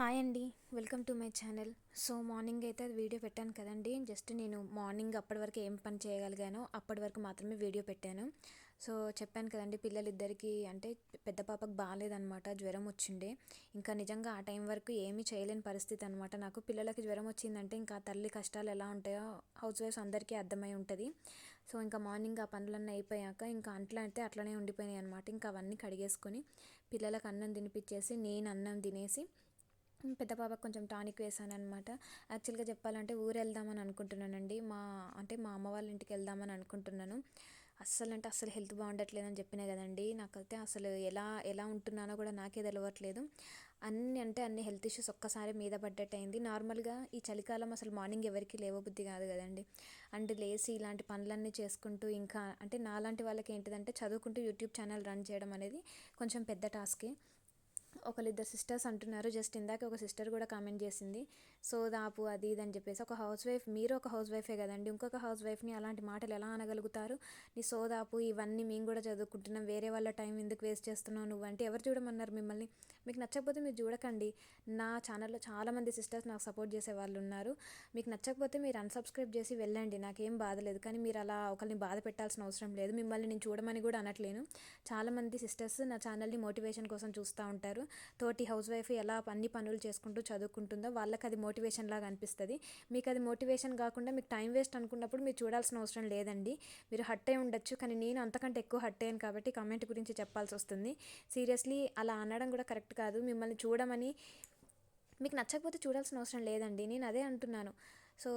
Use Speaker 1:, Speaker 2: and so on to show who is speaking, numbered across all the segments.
Speaker 1: Hi అండి. Welcome to my channel. So morning అయితే అది వీడియో పెట్టాను కదండి. జస్ట్ నేను మార్నింగ్ అప్పటి వరకు ఏం పని చేయగలిగానో అప్పటి వరకు మాత్రమే వీడియో పెట్టాను. సో చెప్పాను కదండి పిల్లలిద్దరికీ అంటే పెద్ద పాపకు బాగాలేదనమాట జ్వరం వచ్చిండే. ఇంకా నిజంగా ఆ టైం వరకు ఏమీ చేయలేని పరిస్థితి అనమాట నాకు. పిల్లలకి జ్వరం వచ్చిందంటే ఇంకా తల్లి కష్టాలు ఎలా ఉంటాయో హౌస్ వైఫ్స్ అందరికీ అర్థమై ఉంటుంది. సో ఇంకా మార్నింగ్ ఆ పనులన్నీ అయిపోయాక ఇంకా అంట్లో అయితే అట్లనే ఉండిపోయినాయి అనమాట ఇంకా అవన్నీ కడిగేసుకొని పిల్లలకు అన్నం తినిపించేసి నేను అన్నం తినేసి పెద్ద పాపకు కొంచెం టానిక్ వేసాను అనమాట యాక్చువల్గా చెప్పాలంటే ఊరు వెళ్దామని అనుకుంటున్నానండి. మా అంటే మా అమ్మ వాళ్ళ ఇంటికి వెళ్దామని అనుకుంటున్నాను. అస్సలు అంటే అస్సలు హెల్త్ బాగుండట్లేదని చెప్పినా కదండి. నాకైతే అసలు ఎలా ఎలా ఉంటున్నానో కూడా నాకే తెలియట్లేదు అన్ని అంటే అన్ని హెల్త్ ఇష్యూస్ ఒక్కసారి మీద పడ్డట్టు అయింది నార్మల్గా ఈ చలికాలం అసలు మార్నింగ్ ఎవరికి లేవబుద్ధి కాదు కదండి. అండ్ లేసి ఇలాంటి పనులన్నీ చేసుకుంటూ ఇంకా అంటే నాలాంటి వాళ్ళకి ఏంటిదంటే చదువుకుంటూ యూట్యూబ్ ఛానల్ రన్ చేయడం అనేది కొంచెం పెద్ద టాస్కే. ఒకళ్ళిద్దరు సిస్టర్స్ అంటున్నారు. జస్ట్ ఇందాక ఒక సిస్టర్ కూడా కామెంట్ చేసింది. సో దాపు అది ఇది అని చెప్పేసి. ఒక హౌస్ వైఫ్ మీరు ఒక హౌస్ వైఫే కదండి. ఇంకొక హౌస్ వైఫ్ని అలాంటి మాటలు ఎలా అనగలుగుతారు? నీ సోదాపు ఇవన్నీ మేము కూడా చదువుకుంటున్నాం. వేరే వాళ్ళ టైం ఎందుకు వేస్ట్ చేస్తున్నావు నువ్వు అంటే ఎవరు చూడమన్నారు మిమ్మల్ని? మీకు నచ్చకపోతే మీరు చూడకండి. నా ఛానల్లో చాలామంది సిస్టర్స్ నాకు సపోర్ట్ చేసే వాళ్ళు ఉన్నారు. మీకు నచ్చకపోతే మీరు అన్సబ్స్క్రైబ్ చేసి వెళ్ళండి. నాకేం బాధ లేదు. కానీ మీరు అలా ఒకరిని బాధ పెట్టాల్సిన అవసరం లేదు. మిమ్మల్ని నేను చూడమని కూడా అనట్లేను. చాలామంది సిస్టర్స్ నా ఛానల్ని మోటివేషన్ కోసం చూస్తూ ఉంటారు. తోటి హౌస్ వైఫ్ ఎలా అన్ని పనులు చేసుకుంటూ చదువుకుంటుందో వాళ్ళకి అది మోటివేషన్ లాగా అనిపిస్తుంది. మీకు అది మోటివేషన్ కాకుండా మీకు టైం వేస్ట్ అనుకున్నప్పుడు మీరు చూడాల్సిన అవసరం లేదండి. మీరు హట్ అయి ఉండొచ్చు కానీ నేను అంతకంటే ఎక్కువ హట్ అయ్యాను కాబట్టి కమెంట్ గురించి చెప్పాల్సి వస్తుంది. సీరియస్లీ అలా అనడం కూడా కరెక్ట్ కాదు. మిమ్మల్ని చూడమని మీకు నచ్చకపోతే చూడాల్సిన అవసరం లేదండి. నేను అదే అంటున్నాను. సో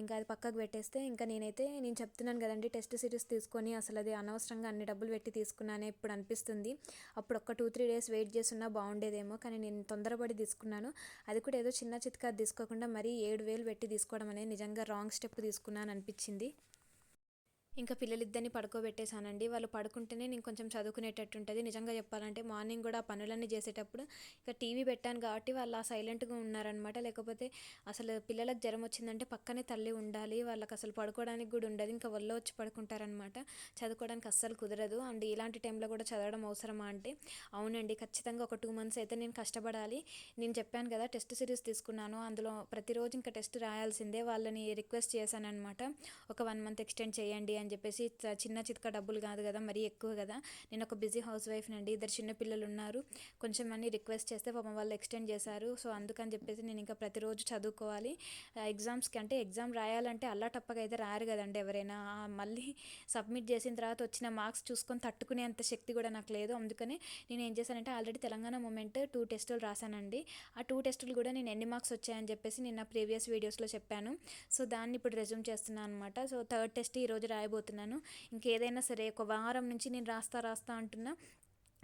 Speaker 1: ఇంకా అది పక్కకు పెట్టేస్తే ఇంకా నేనైతే నేను చెప్తున్నాను కదండి టెస్ట్ సిరీస్ తీసుకొని అసలు అది అనవసరంగా అన్ని డబ్బులు పెట్టి తీసుకున్నానే ఇప్పుడు అనిపిస్తుంది. అప్పుడు ఒక టూ త్రీ డేస్ వెయిట్ చేస్తున్నా బాగుండేదేమో కానీ నేను తొందరపడి తీసుకున్నాను. అది కూడా ఏదో చిన్న చిత్కా తీసుకోకుండా మరీ ఏడు వేలు పెట్టి తీసుకోవడం అనేది నిజంగా రాంగ్ స్టెప్ తీసుకున్నాను అనిపించింది. ఇంకా పిల్లలిద్దరిని పడుకోబెట్టేశానండి. వాళ్ళు పడుకుంటేనే నేను కొంచెం చదువుకునేటట్టు ఉంటుంది నిజంగా చెప్పాలంటే మార్నింగ్ కూడా పనులన్నీ చేసేటప్పుడు ఇంకా టీవీ పెట్టాను కాబట్టి వాళ్ళు సైలెంట్గా ఉన్నారనమాట లేకపోతే అసలు పిల్లలకు జ్వరం వచ్చిందంటే పక్కనే తల్లి ఉండాలి. వాళ్ళకి అసలు పడుకోవడానికి కూడా ఉండదు. ఇంకా వల్ల వచ్చి పడుకుంటారనమాట చదువుకోవడానికి అస్సలు కుదరదు. అండ్ ఇలాంటి టైంలో కూడా చదవడం అవసరమా అంటే అవునండి ఖచ్చితంగా ఒక టూ మంత్స్ అయితే నేను కష్టపడాలి. నేను చెప్పాను కదా టెస్ట్ సిరీస్ తీసుకున్నాను. అందులో ప్రతిరోజు ఇంకా టెస్ట్ రాయాల్సిందే. వాళ్ళని రిక్వెస్ట్ చేశాను అనమాట ఒక వన్ మంత్ ఎక్స్టెండ్ చేయండి అని అని చెప్పేసి చిన్న చితక డబ్బులు కాదు కదా మరీ ఎక్కువ కదా. నేను ఒక బిజీ హౌస్ వైఫ్ నండి. ఇద్దరు చిన్న పిల్లలు ఉన్నారు. కొంచెం అన్ని రిక్వెస్ట్ చేస్తే పాపం వాళ్ళు ఎక్స్టెండ్ చేశారు. సో అందుకని చెప్పేసి నేను ఇంకా ప్రతిరోజు చదువుకోవాలి. ఎగ్జామ్స్కి అంటే ఎగ్జామ్ రాయాలంటే అల్లా టప్పగా అయితే రారు కదండి ఎవరైనా. మళ్ళీ సబ్మిట్ చేసిన తర్వాత వచ్చిన మార్క్స్ చూసుకొని తట్టుకునే అంత శక్తి కూడా నాకు లేదు. అందుకనే నేను ఏం చేశానంటే ఆల్రెడీ తెలంగాణ మూమెంట్ టూ టెస్టులు రాశానండి. ఆ టూ టెస్టులు కూడా నేను ఎన్ని మార్క్స్ వచ్చాయని చెప్పేసి నేను నా ప్రీవియస్ వీడియోస్లో చెప్పాను. సో దాన్ని ఇప్పుడు రెజ్యూమ్ చేస్తున్నాను అనమాట సో థర్డ్ టెస్ట్ ఈరోజు రాయబో రాయబోతున్నాను ఇంకేదైనా సరే ఒక వారం నుంచి నేను రాస్తా రాస్తా అంటున్నా.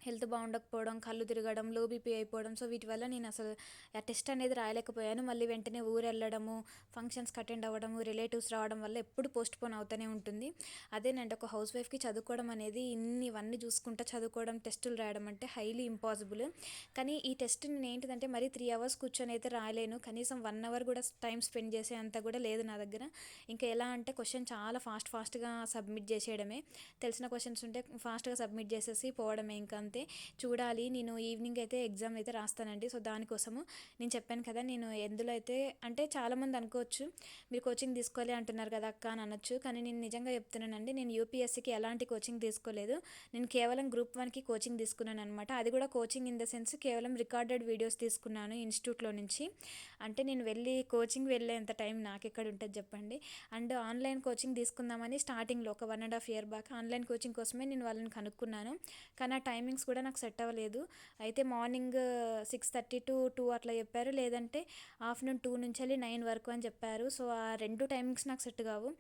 Speaker 1: హెల్త్ బాగుండకపోవడం కళ్ళు తిరగడం లో బీపీ అయిపోవడం. సో వీటి వల్ల నేను అసలు ఆ టెస్ట్ అనేది రాయలేకపోయాను. మళ్ళీ వెంటనే ఊరు వెళ్ళడము ఫంక్షన్స్కి అటెండ్ అవ్వడము రిలేటివ్స్ రావడం వల్ల ఎప్పుడు పోస్ట్ పోన్ అవుతూనే ఉంటుంది. అదేనండి ఒక హౌస్ వైఫ్కి చదువుకోవడం అనేది ఇన్ని ఇవన్నీ చూసుకుంటా చదువుకోవడం టెస్టులు రాయడం అంటే హైలీ ఇంపాసిబుల్. కానీ ఈ టెస్ట్ నేను ఏంటిదంటే మరీ త్రీ అవర్స్ కూర్చొని అయితే రాయలేను. కనీసం వన్ అవర్ కూడా టైం స్పెండ్ చేసే అంత కూడా లేదు నా దగ్గర. ఇంకా ఎలా అంటే క్వశ్చన్ చాలా ఫాస్ట్ ఫాస్ట్గా సబ్మిట్ చేసేయడమే. తెలిసిన క్వశ్చన్స్ ఉంటే ఫాస్ట్గా సబ్మిట్ చేసేసి పోవడమే ఇంకా అంతే చూడాలి నేను ఈవినింగ్ అయితే ఎగ్జామ్ అయితే రాస్తానండి. సో దానికోసము నేను చెప్పాను కదా నేను ఎందులో అయితే అంటే చాలామంది అనుకోవచ్చు మీరు కోచింగ్ తీసుకోవాలి అంటున్నారు కదా అక్క అని అనొచ్చు కానీ నేను నిజంగా చెప్తున్నానండి నేను యూపీఎస్సీకి ఎలాంటి కోచింగ్ తీసుకోలేదు. నేను కేవలం గ్రూప్ వన్కి కోచింగ్ తీసుకున్నాను అనమాట అది కూడా కోచింగ్ ఇన్ ద సెన్స్ కేవలం రికార్డెడ్ వీడియోస్ తీసుకున్నాను ఇన్స్టిట్యూట్లో నుంచి. అంటే నేను వెళ్ళి కోచింగ్ వెళ్ళేంత టైం నాకు ఎక్కడ ఉంటుంది చెప్పండి. అండ్ ఆన్లైన్ కోచింగ్ తీసుకుందామని స్టార్టింగ్లో ఒక one and half year back online coaching కోసమే నేను వాళ్ళని కనుక్కున్నాను. కానీ ఆ టైమింగ్స్ టైమింగ్స్ కూడా నాకు సెట్ అవ్వలేదు. అయితే morning six thirty to two అట్లా చెప్పారు. లేదంటే ఆఫ్టర్నూన్ టూ నుంచి వెళ్ళి నైన్ వరకు అని చెప్పారు. సో ఆ రెండు టైమింగ్స్ నాకు సెట్ కావు.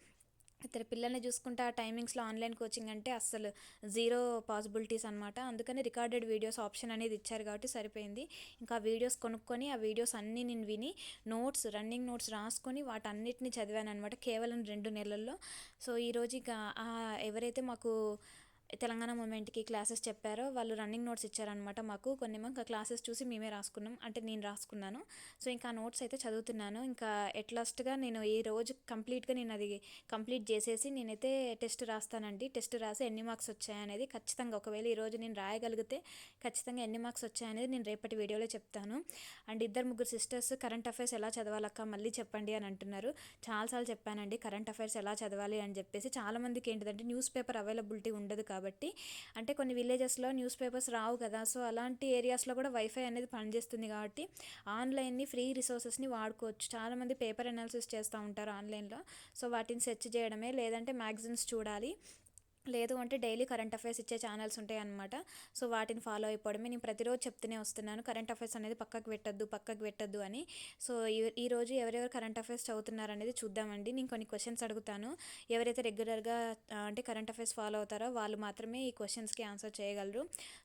Speaker 1: ఇతర పిల్లల్ని చూసుకుంటే ఆ టైమింగ్స్లో ఆన్లైన్ కోచింగ్ అంటే అస్సలు జీరో పాసిబిలిటీస్ అనమాట అందుకని రికార్డెడ్ వీడియోస్ ఆప్షన్ అనేది ఇచ్చారు కాబట్టి సరిపోయింది. ఇంకా వీడియోస్ కొనుక్కొని ఆ వీడియోస్ అన్నీ నేను విని నోట్స్ రన్నింగ్ నోట్స్ రాసుకొని వాటన్నిటిని చదివాను అనమాట కేవలం రెండు నెలల్లో. సో ఈరోజు ఇక ఎవరైతే మాకు తెలంగాణ మూమెంట్కి క్లాసెస్ చెప్పారో వాళ్ళు రన్నింగ్ నోట్స్ ఇచ్చారనమాట మాకు. కొన్ని ఇంకా క్లాసెస్ చూసి మేమే రాసుకున్నాం. అంటే నేను రాసుకున్నాను. సో ఇంకా నోట్స్ అయితే చదువుతున్నాను. ఇంకా ఎట్ లాస్ట్గా నేను ఈ రోజు కంప్లీట్గా నేను అది కంప్లీట్ చేసేసి నేనైతే టెస్ట్ రాస్తానండి. టెస్ట్ రాసి ఎన్ని మార్క్స్ వచ్చాయనేది ఖచ్చితంగా ఒకవేళ ఈరోజు నేను రాయగలిగితే ఖచ్చితంగా ఎన్ని మార్క్స్ వచ్చాయనేది నేను రేపటి వీడియోలో చెప్తాను. అండ్ ఇద్దరు ముగ్గురు సిస్టర్స్ కరెంట్ అఫైర్స్ ఎలా చదవాలక్క మళ్ళీ చెప్పండి అని అంటున్నారు. చాలాసార్లు చెప్పానండి కరెంట్ అఫైర్స్ ఎలా చదవాలి అని చెప్పేసి. చాలామందికి ఏంటిదంటే న్యూస్ పేపర్ అవైలబిలిటీ ఉండదు కాబట్టి కాబట్టి అంటే కొన్ని విలేజెస్లో న్యూస్ పేపర్స్ రావు కదా సో అలాంటి ఏరియాస్లో కూడా వైఫై అనేది పనిచేస్తుంది కాబట్టి ఆన్లైన్ని ఫ్రీ రిసోర్సెస్ని వాడుకోవచ్చు. చాలామంది పేపర్ అనాలిసిస్ చేస్తూ ఉంటారు ఆన్లైన్లో సో వాటిని సెర్చ్ చేయడమే లేదంటే మ్యాగజైన్స్ చూడాలి. లేదు అంటే డైలీ కరెంట్ అఫైర్స్ ఇచ్చే ఛానల్స్ ఉంటాయి అనమాట సో వాటిని ఫాలో అయిపోవడమే. నేను ప్రతిరోజు చెప్తూనే వస్తున్నాను. కరెంట్ అఫైర్స్ అనేది పక్కకు పెట్టద్దు పక్కకు పెట్టద్దు అని. సో ఈ రోజు ఎవరెవరు కరెంట్ అఫైర్స్ చదువుతున్నారు అనేది చూద్దామండి. నేను కొన్ని క్వశ్చన్స్ అడుగుతాను. ఎవరైతే రెగ్యులర్గా అంటే కరెంట్ అఫైర్స్ ఫాలో అవుతారో వాళ్ళు మాత్రమే ఈ క్వశ్చన్స్కి ఆన్సర్ చేయగలరు.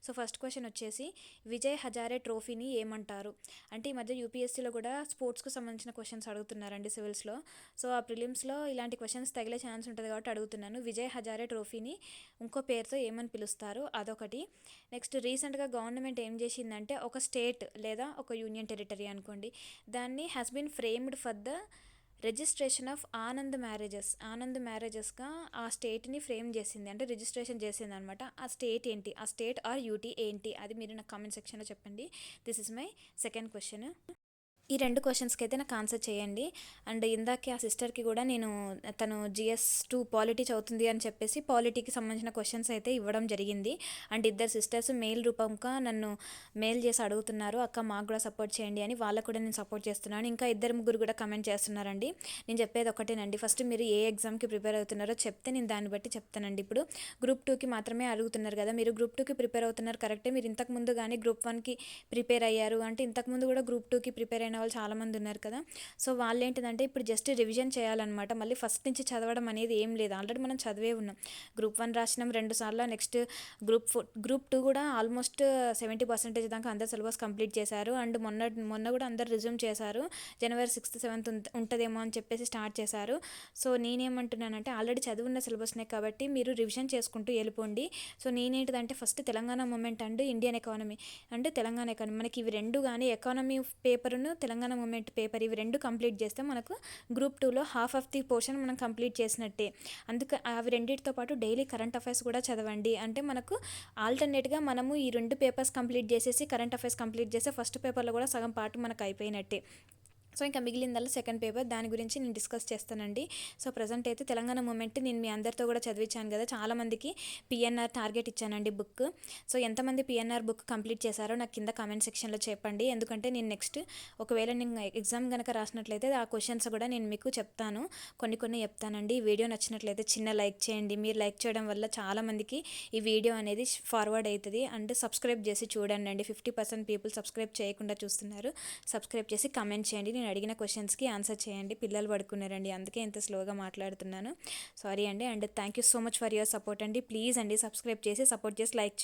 Speaker 1: సో ఫస్ట్ క్వశ్చన్ వచ్చేసి విజయ్ హజారే ట్రోఫీని ఏమంటారు? అంటే ఈ మధ్య యూపీఎస్సీలో కూడా స్పోర్ట్స్కు సంబంధించిన క్వశ్చన్స్ అడుగుతున్నారండి సివిల్స్లో. సో ఆ ప్రిలిమ్స్లో ఇలాంటి క్వశ్చన్స్ తగిలే ఛాన్స్ ఉంటుంది కాబట్టి అడుగుతున్నాను. విజయ్ హజారే ట్రోఫీని దాన్ని ఇంకో పేరుతో ఏమని పిలుస్తారు అదొకటి. నెక్స్ట్ రీసెంట్గా గవర్నమెంట్ ఏం చేసిందంటే ఒక స్టేట్ లేదా ఒక యూనియన్ టెరిటరీ అనుకోండి. దాన్ని has been framed for the registration of Anand marriages Anand మ్యారేజెస్గా ఆ స్టేట్ని ఫ్రేమ్ చేసింది. అంటే రిజిస్ట్రేషన్ చేసింది అనమాట ఆ స్టేట్ ఏంటి? ఆ స్టేట్ ఆర్ యూటీ ఏంటి? అది మీరు నాకు కామెంట్ సెక్షన్లో చెప్పండి. This is my second question ఈ రెండు క్వశ్చన్స్కి అయితే నాకు ఆన్సర్ చేయండి. అండ్ ఇందాకే ఆ సిస్టర్కి కూడా నేను తను జిఎస్ టూ పాలిటీ చదువుతుంది అని చెప్పేసి పాలిటీకి సంబంధించిన క్వశ్చన్స్ అయితే ఇవ్వడం జరిగింది. అండ్ ఇద్దరు సిస్టర్స్ మెయిల్ రూపంగా నన్ను మెయిల్ చేసి అడుగుతున్నారు అక్క మాకు కూడా సపోర్ట్ చేయండి అని. వాళ్ళకు కూడా నేను సపోర్ట్ చేస్తున్నాను. ఇంకా ఇద్దరు ముగ్గురు కూడా కమెంట్ చేస్తున్నారండి. నేను చెప్పేది ఒకటేనండి. ఫస్ట్ మీరు ఏ ఎగ్జామ్కి ప్రిపేర్ అవుతున్నారో చెప్తే నేను దాన్ని బట్టి చెప్తానండి. ఇప్పుడు గ్రూప్ టూకి మాత్రమే అడుగుతున్నారు కదా మీరు గ్రూప్ టూకి ప్రిపేర్ అవుతున్నారు కరెక్టే మీరు ఇంతకు ముందు కానీ గ్రూప్ వన్కి ప్రిపేర్ అయ్యారు. అంటే ఇంతకుముందు కూడా గ్రూప్ టూకి ప్రిపేర్ అయిన వాళ్ళు చాలామంది ఉన్నారు కదా. సో వాళ్ళు ఏంటిదంటే ఇప్పుడు జస్ట్ రివిజన్ చేయాలన్నమాట. మళ్ళీ ఫస్ట్ నుంచి చదవడం అనేది ఏం లేదు. ఆల్రెడీ మనం చదివే ఉన్నాం. గ్రూప్ వన్ రాసినాం రెండు సార్లు. Next group four group two కూడా ఆల్మోస్ట్ సెవెంటీ పర్సెంటేజ్ దాకా అందరు సిలబస్ కంప్లీట్ చేశారు. అండ్ మొన్న మొన్న కూడా అందరు రిజ్యూమ్ చేశారు. జనవరి సిక్స్త్ సెవెంత్ ఉంటుందేమో అని చెప్పేసి స్టార్ట్ చేశారు. సో నేనేమంటున్నానంటే ఆల్రెడీ చదువున్న సిలబస్నే కాబట్టి మీరు రివిజన్ చేసుకుంటూ వెళ్ళిపోండి. So నేనేంటిదంటే first Telangana movement and Indian economy అంటే తెలంగాణ ఎకానమీ మనకి ఇవి రెండు కానీ ఎకానమీ పేపర్ను తెలంగాణ మూమెంట్ పేపర్ ఇవి రెండు కంప్లీట్ చేస్తే మనకు గ్రూప్ టూలో హాఫ్ ఆఫ్ ది పోర్షన్ మనం కంప్లీట్ చేసినట్టే. అందుకే అవి రెండింటితో పాటు డైలీ కరెంట్ అఫైర్స్ కూడా చదవండి. అంటే మనకు ఆల్టర్నేట్గా మనము ఈ రెండు పేపర్స్ కంప్లీట్ చేసేసి కరెంట్ అఫైర్స్ కంప్లీట్ చేస్తే ఫస్ట్ పేపర్లో కూడా సగం పాటు మనకు అయిపోయినట్టే. సో ఇంకా మిగిలిందల్లా సెకండ్ పేపర్ దాని గురించి నేను డిస్కస్ చేస్తానండి. సో ప్రజెంట్ అయితే తెలంగాణ మూమెంట్ నేను మీ అందరితో కూడా చదివించాను కదా. చాలామందికి పిఎన్ఆర్ టార్గెట్ ఇచ్చానండి బుక్ సో ఎంతమంది పిఎన్ఆర్ బుక్ కంప్లీట్ చేశారో నాకు కింద కామెంట్ సెక్షన్లో చెప్పండి. ఎందుకంటే నేను నెక్స్ట్ ఒకవేళ నేను ఎగ్జామ్ కనుక రాసినట్లయితే ఆ క్వశ్చన్స్ కూడా నేను మీకు చెప్తాను. కొన్ని కొన్ని చెప్తానండి. ఈ వీడియో నచ్చినట్లయితే చిన్న లైక్ చేయండి. మీరు లైక్ చేయడం వల్ల చాలామందికి ఈ వీడియో అనేది ఫార్వర్డ్ అవుతుంది అండ్ సబ్స్క్రైబ్ చేసి చూడండి అండి. ఫిఫ్టీ పర్సెంట్ పీపుల్ సబ్స్క్రైబ్ చేయకుండా చూస్తున్నారు. సబ్స్క్రైబ్ చేసి కమెంట్ చేయండి. నేను నేను అడిగిన క్వశ్చన్స్కి ఆన్సర్ చేయండి. పిల్లలు పడుకున్నారండి. అందుకే ఇంత స్లోగా మాట్లాడుతున్నాను. సారీ అండి. And thank you so much for your support అండి. ప్లీజ్ అండి సబ్స్క్రైబ్ చేసి సపోర్ట్ చేసి లైక్